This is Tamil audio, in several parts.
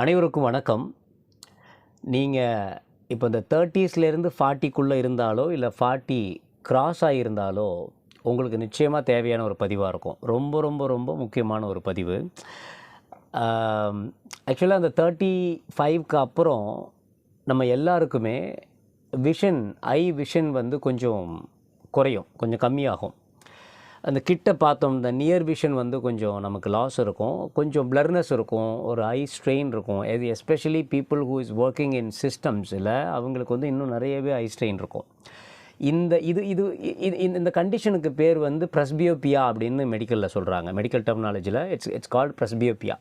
அனைவருக்கும் வணக்கம். நீங்கள் இப்போ இந்த தேர்ட்டீஸ்லேருந்து ஃபார்ட்டிக்குள்ளே இருந்தாலோ இல்லை ஃபார்ட்டி கிராஸ் ஆகியிருந்தாலோ உங்களுக்கு நிச்சயமாக தேவையான ஒரு பதிவாக இருக்கும். ரொம்ப ரொம்ப ரொம்ப முக்கியமான ஒரு பதிவு. ஆக்சுவலாக அந்த தேர்ட்டி ஃபைவ்க்கு அப்புறம் நம்ம எல்லாருக்குமே விஷன் ஐ விஷன் வந்து கொஞ்சம் குறையும் கொஞ்சம் கம்மியாகும். அந்த கிட்ட பார்த்தோம் இந்த நியர் விஷன் வந்து கொஞ்சம் நமக்கு லாஸ் இருக்கும். கொஞ்சம் பிளர்னஸ் இருக்கும். ஒரு ஐ ஸ்ட்ரெயின் இருக்கும். எது especially people who is working in சிஸ்டம்ஸில் அவங்களுக்கு வந்து இன்னும் நிறையவே ஐ ஸ்ட்ரெயின் இருக்கும். இந்த இது இது இது இந்த- இந்த கண்டிஷனுக்கு பேர் வந்து ப்ரெஸ்பியோபியா அப்படின்னு மெடிக்கலில் சொல்கிறாங்க மெடிக்கல் டெர்மினாலஜியில் இட்ஸ் இட்ஸ் கால்ட் ப்ரெஸ்பியோபியா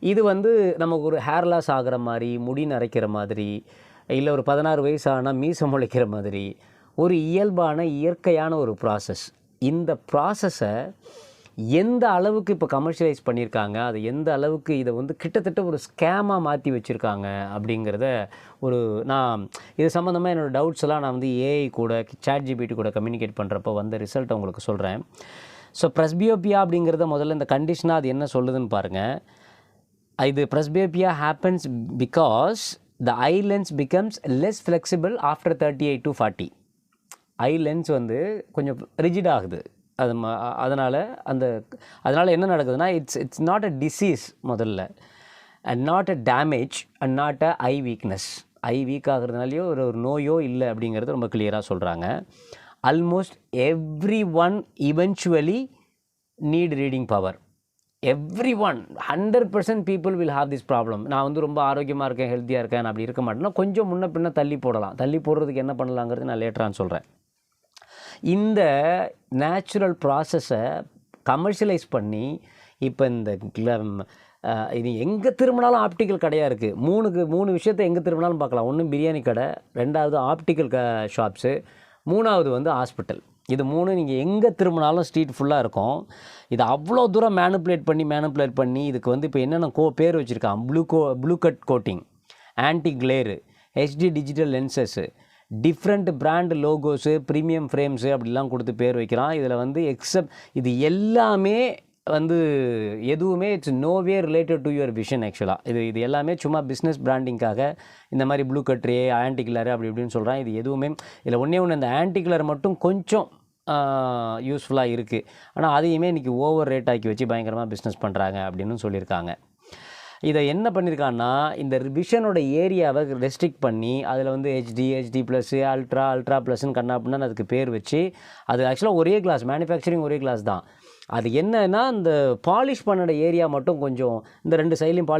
இது வந்து நமக்கு ஒரு ஹேர் லாஸ் ஆகிற மாதிரி முடி நரைக்கிற மாதிரி இல்லை ஒரு பதினாறு வயசு ஆனால் மீசம் முளைக்கிற மாதிரி ஒரு இயல்பான இயற்கையான ஒரு ப்ராசஸ் இந்த ப்ராசஸை எந்த அளவுக்கு இப்போ கமர்ஷியலைஸ் பண்ணியிருக்காங்க? அது எந்த அளவுக்கு இதை வந்து கிட்டத்தட்ட ஒரு ஸ்கேமாக மாற்றி வச்சுருக்காங்க? அப்படிங்கிறத ஒரு நான் இது சம்மந்தமாக என்னோடய டவுட்ஸ் எல்லாம் நான் வந்து ஏஐ கூட சாட் ஜிபிடி கூட கம்யூனிகேட் பண்ணுறப்போ வந்த ரிசல்ட் உங்களுக்கு சொல்கிறேன் ஸோ ப்ரெஸ்பியோபியா அப்படிங்கிறத முதல்ல இந்த கண்டிஷனாக அது என்ன சொல்லுதுன்னு பாருங்கள் இது presbyopia happens because the eye lens becomes less flexible after thirty eight to forty eye lens வந்து கொஞ்சம் ரிஜிட் ஆகுது. அது அதனால் அந்த அதனால் என்ன நடக்குதுன்னா it's it's not a disease முதல்ல. And not a damage and not a eye weakness eye weak ஆகுறதுனாலையோ ஒரு ஒரு நோயோ இல்லை அப்படிங்கிறது ரொம்ப கிளியராக சொல்கிறாங்க almost every one eventually need reading power every one hundred percent people will have this problem நான் வந்து ரொம்ப ஆரோக்கியமாக இருக்கேன் ஹெல்த்தியாக இருக்கேன் நான் அப்படி இருக்க மாட்டேன்னா கொஞ்சம் முன்ன பின்ன தள்ளி போடலாம். தள்ளி போடுறதுக்கு என்ன பண்ணலாங்கிறது நான் லேட்டரான்னு சொல்கிறேன் இந்த நேச்சுரல் ப்ராசஸை கமர்ஷியலைஸ் பண்ணி இப்போ இந்த இது எங்கே திரும்பினாலும் ஆப்டிக்கல் கடையாக இருக்குது மூணுக்கு மூணு விஷயத்தை எங்கே திரும்பினாலும் பார்க்கலாம். ஒன்று பிரியாணி கடை ரெண்டாவது ஆப்டிக்கல் க ஷாப்ஸு மூணாவது வந்து ஹாஸ்பிட்டல் இது மூணு நீங்கள் எங்கே திரும்பினாலும் ஸ்ட்ரீட் ஃபுல்லாக இருக்கும். இது அவ்வளோ தூரம் மேனுப்புலேட் பண்ணி மேனுப்புலேட் பண்ணி இதுக்கு வந்து இப்போ என்னென்ன கோ பேர் வச்சுருக்கான் ப்ளூ கோ blue cut coating anti glare HD digital lenses different brand logos premium frames அப்படிலாம் கொடுத்து பேர் வைக்கிறான். இதில் வந்து எக்ஸப்ட் இது எல்லாமே வந்து எதுவுமே it's no way related to your vision ஆக்சுவலாக இது இது எல்லாமே சும்மா பிஸ்னஸ் பிராண்டிங்காக இந்த மாதிரி ப்ளூ கட்ரே ஆன்டிகுலர் அப்படி இப்படின்னு சொல்கிறான் இது எதுவுமே இதில் ஒன்றே ஒன்று இந்த ஆன்டிகுலர் மட்டும் கொஞ்சம் யூஸ்ஃபுல்லாக இருக்குது ஆனால் அதையுமே இன்றைக்கி ஓவர் ரேட் ஆக்கி வச்சு பயங்கரமாக பிஸ்னஸ் பண்ணுறாங்க அப்படின்னு சொல்லியிருக்காங்க. இதை என்ன பண்ணியிருக்கான்னா இந்த விஷனோட ஏரியாவை ரெஸ்ட்ரிக்ட் பண்ணி அதில் வந்து HD HD plus ultra ultra ப்ளஸ்ன்னு கண்ணா அப்படின்னு அதுக்கு பேர் வச்சு அது ஆக்சுவலாக ஒரே கிளாஸ் மேனுஃபேக்சரிங் ஒரே கிளாஸ் தான். அது என்னன்னா இந்த பாலிஷ் பண்ணோட ஏரியா மட்டும் கொஞ்சம் இந்த ரெண்டு சைட்லையும் பாலிஷ்